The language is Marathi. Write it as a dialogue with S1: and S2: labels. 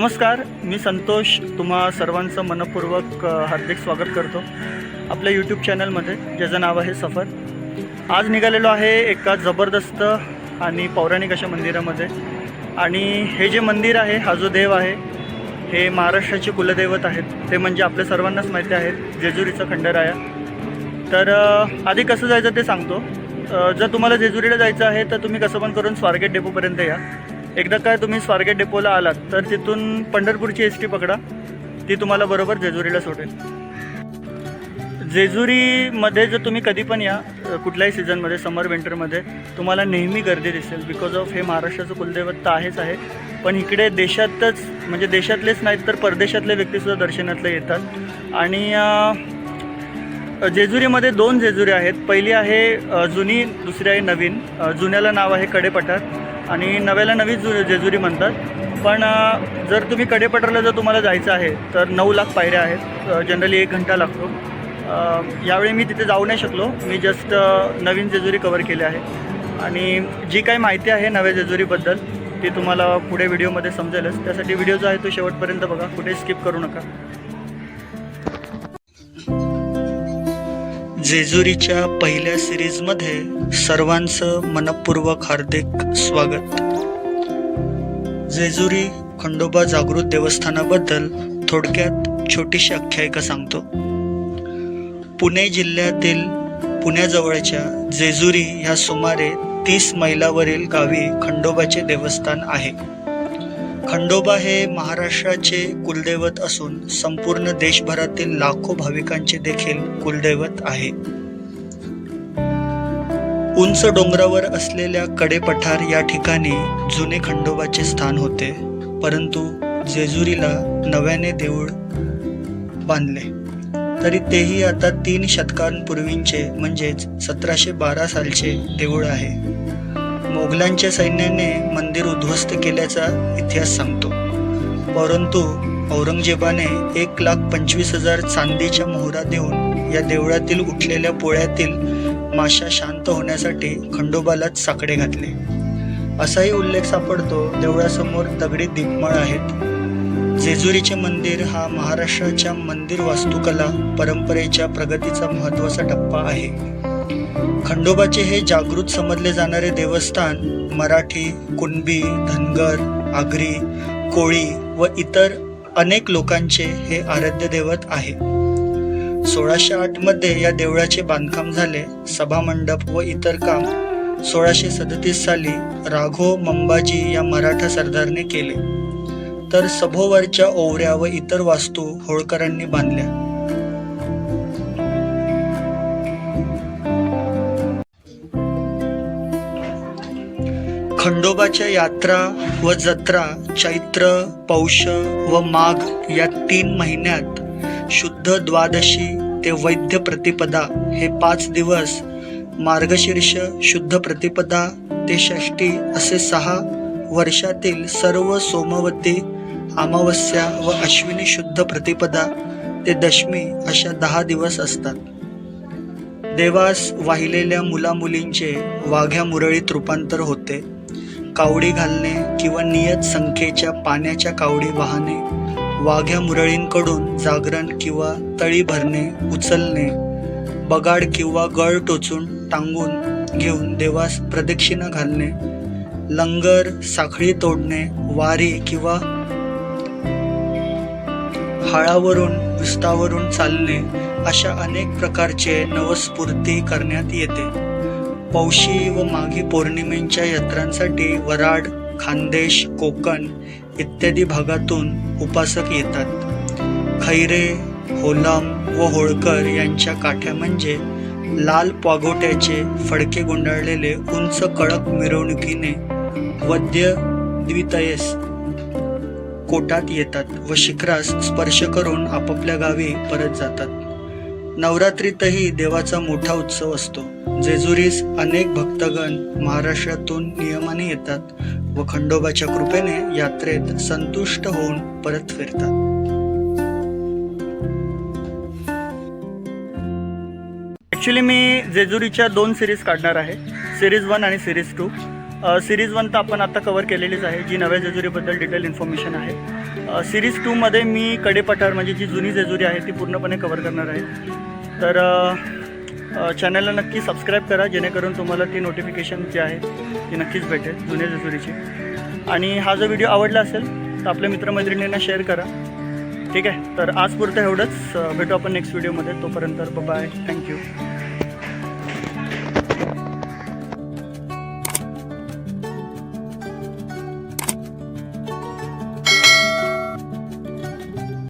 S1: नमस्कार मी संतोष. तुम्हा सर्वांचं मनपूर्वक हार्दिक स्वागत करतो आपल्या यूट्यूब चॅनलमध्ये ज्याचं नाव आहे सफर. आज निघालेलो आहे एका जबरदस्त आणि पौराणिक अशा मंदिरामध्ये. आणि हे जे मंदिर आहे हा जो देव आहे हे महाराष्ट्राचे कुलदैवत आहेत. ते म्हणजे आपल्या सर्वांनाच माहिती आहेत जेजुरीचा खंडराया. तर आधी कसं जायचं ते सांगतो. जर तुम्हाला जेजुरीला जायचं आहे तर तुम्ही कसं पण करून स्वारगेट डेपोपर्यंत या. एकदा काय तुम्ही स्वारगेट डेपोला आलात तर तिथून पंढरपूरची एस टी पकडा. ती तुम्हाला बरोबर जेजुरीला सोडेल. जेजुरीमध्ये जर तुम्ही कधी पण या कुठल्याही सीझनमध्ये समर विंटरमध्ये तुम्हाला नेहमी गर्दी दिसेल. बिकॉज ऑफ हे महाराष्ट्राचं कुलदैवत तर आहेच आहे. पण इकडे देशातच म्हणजे देशातलेच नाहीत तर परदेशातले व्यक्तीसुद्धा दर्शनातले येतात. आणि जेजुरीमध्ये दोन जेजुरी आहेत. पहिली आहे जुनी दुसरी आहे नवीन. जुन्याला नाव आहे कडेपठार. आणि नव्याला नवी जु जेजुरी म्हणतात. पण जर तुम्ही कडेपटरला जर तुम्हाला जायचं आहे तर नऊ लाख पायऱ्या आहेत. जनरली एक घंटा लागतो. यावेळी मी तिथे जाऊ नाही शकलो. मी जस्ट नवीन जेजुरी कवर केले आहे. आणि जी काही माहिती आहे नव्या जेजुरीबद्दल ती तुम्हाला पुढे व्हिडिओमध्ये समजेलच. त्यासाठी व्हिडिओ जो आहे तो शेवटपर्यंत बघा. कुठे स्किप करू नका. जेजुरीच्या पहिल्या सिरीजमध्ये सर्वांचं मनपूर्वक हार्दिक स्वागत. जेजुरी खंडोबा जागृत देवस्थानाबद्दल थोडक्यात छोटीशी आख्यायिका सांगतो. पुणे जिल्ह्यातील पुण्याजवळच्या जेजुरी ह्या सुमारे तीस मैलावरील गावी खंडोबाचे देवस्थान आहे. खंडोबा हे महाराष्ट्राचे कुलदैवत असून संपूर्ण देशभरातील लाखो भाविकांचे देखील कुलदैवत आहे. उंच डोंगरावर असलेल्या कडेपठार या ठिकाणी जुने खंडोबाचे स्थान होते परंतु जेजुरीला नव्याने देऊळ बांधले. तरी तेही आता तीन शतकांपूर्वींचे म्हणजेच सतराशे बारा सालचे देऊळ आहे. मोगलांच्या सैन्याने मंदिर उद्ध्वस्त केल्याचा इतिहास सांगतो. परंतु औरंगजेबाने एक लाख पंचवीस हजार चांदीच्या मोहरा देऊन या देवळातील उठलेल्या पोळ्यातील माशा शांत होण्यासाठी खंडोबालाच साकडे घातले. असाही उल्लेख सापडतो देवळासमोर दगडी दीपमाळ आहेत. जेजुरीचे मंदिर हा महाराष्ट्राच्या मंदिर वास्तुकला परंपरेच्या प्रगतीचा महत्त्वाचा टप्पा आहे. खंडोबाचे हे जागृत समजले जाणारे देवस्थान मराठी कुणबी धनगर आगरी कोळी व इतर अनेक लोकांचे हे आराध्य दैवत आहे. सोळाशे आठमध्ये या देवळाचे बांधकाम झाले. सभामंडप व इतर काम सोळाशे सदतीस साली राघो मंबाजी या मराठा सरदारने केले. तर सभोवरच्या ओवऱ्या व इतर वास्तू होळकरांनी बांधल्या. खंडोबाच्या यात्रा व जत्रा चैत्र पौष व माघ या तीन महिन्यात शुद्ध द्वादशी ते वैद्य प्रतिपदा हे पाच दिवस मार्गशीर्ष शुद्ध प्रतिपदा ते षष्टी असे सहा वर्षातील सर्व सोमवती अमावस्या व अश्विनी शुद्ध प्रतिपदा ते दशमी अशा दहा दिवस असतात. देवास वाहिलेल्या मुलामुलींचे वाघ्या मुरळीत रूपांतर होते. कावडी घालणे किंवा नियत संख्येच्या पाण्याच्या कावडी वाहने वाघ्या मुरळींकडून जागरण किंवा तळी भरणे उचलणे बगाड किंवा गळ टोचून टांगून घेऊन देवास प्रदक्षिणा घालणे लंगर साखळी तोडणे वारी किंवा हाळावरून विस्तावरून चालणे अशा अनेक प्रकारचे नवस्फूर्ती करण्यात येते. पौशी व माघी पौर्णिमेच्या यात्रांसाठी वराड खानदेश कोकण इत्यादी भागातून उपासक येतात. खैरे होलाम व होळकर यांच्या काठ्या म्हणजे लाल पागोट्याचे फडके गुंडाळलेले उंच कडक मिरवणुकीने वद्य द्वितयस कोटात येतात व शिखरास स्पर्श करून आपापल्या गावी परत जातात. नवरात्रीतही देवाचा मोठा उत्सव असतो. जेजुरीस अनेक भक्तगण महाराष्ट्रातून नियमाने येतात व खंडोबाच्या कृपेने यात्रेत संतुष्ट होऊन परत फिरतात. ॲक्च्युली मी जेजुरीच्या दोन सिरीज काढणार आहे. सिरीज वन आणि सिरीज टू सिरीज वन तर आपण आता कवर केलेलीच आहे. जी नव्या जेजुरीबद्दल डिटेल इन्फॉर्मेशन आहे.
S2: सिरीज टूमध्ये मी कडेपठार म्हणजे जी जुनी जेजुरी आहे ती पूर्णपणे कवर करणार आहे. तर चॅनलला नक्की सबस्क्राईब करा जेणेकरून तुम्हाला ती नोटिफिकेशन जी आहे ती नक्कीच भेटेल जुन्या जेजुरीची. आणि हा जो व्हिडिओ आवडला असेल तर आपल्या मित्रमैत्रिणींना शेअर करा. ठीक आहे? तर आज पुरतं एवढंच भेटू आपण नेक्स्ट व्हिडिओमध्ये तोपर्यंत बाय थँक्यू